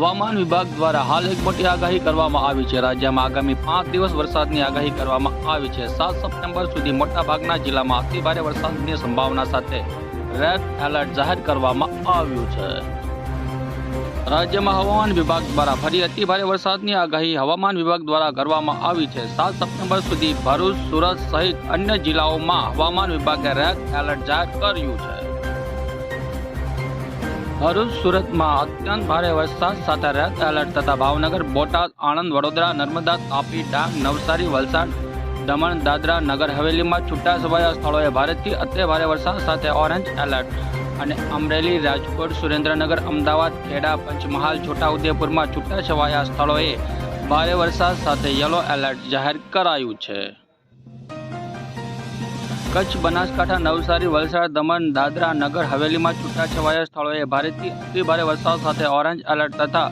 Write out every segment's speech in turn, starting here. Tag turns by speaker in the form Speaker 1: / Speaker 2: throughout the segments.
Speaker 1: હવામાન વિભાગ દ્વારા હાલ એક મોટી આગાહી કરવામાં આવી છે. રાજ્યમાં આગામી પાંચ દિવસ વરસાદની આગાહી કરવામાં આવી છે. સાત સપ્ટેમ્બર સુધી મોટાભાગના જિલ્લામાં અતિભારે વરસાદની સંભાવના સાથે રેડ એલર્ટ જાહેર કરવામાં આવ્યું છે. રાજ્યમાં હવામાન વિભાગ દ્વારા ફરી અતિભારે વરસાદની આગાહી હવામાન વિભાગ દ્વારા કરવામાં આવી છે. સાત સપ્ટેમ્બર સુધી ભરૂચ, સુરત સહિત અન્ય જિલ્લાઓમાં હવામાન વિભાગે રેડ એલર્ટ જાહેર કર્યું છે. ભરૂચ સુરતમાં અત્યંત ભારે વરસાદ સાથે રેડ એલર્ટ તથા ભાવનગર, બોટાદ, આણંદ, વડોદરા, નર્મદા, તાપી, ડાંગ, નવસારી, વલસાડ, દમણ, દાદરા, નગર હવેલીમાં છૂટાછવાયા સ્થળોએ ભારેથી અતિ ભારે વરસાદ સાથે ઓરેન્જ એલર્ટ. અને અમરેલી, રાજકોટ, સુરેન્દ્રનગર, અમદાવાદ, ખેડા, પંચમહાલ, છોટાઉદેપુરમાં છૂટાછવાયા સ્થળોએ ભારે વરસાદ સાથે યલો એલર્ટ જાહેર કરાયું છે. કચ્છ, બનાસકાંઠા, નવસારી, વલસાડ, દમણ, દાદરા, નગર હવેલીમાં છૂટાછવાયા સ્થળોએ ભારેથી અતિ ભારે વરસાદ સાથે ઓરેન્જ એલર્ટ તથા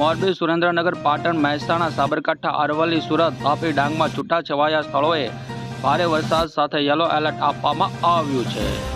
Speaker 1: મોરબી, સુરેન્દ્રનગર, પાટણ, મહેસાણા, સાબરકાંઠા, અરવલ્લી, સુરત, તાપી ડાંગમાં છૂટાછવાયા સ્થળોએ ભારે વરસાદ સાથે યલો એલર્ટ આપવામાં આવ્યું છે.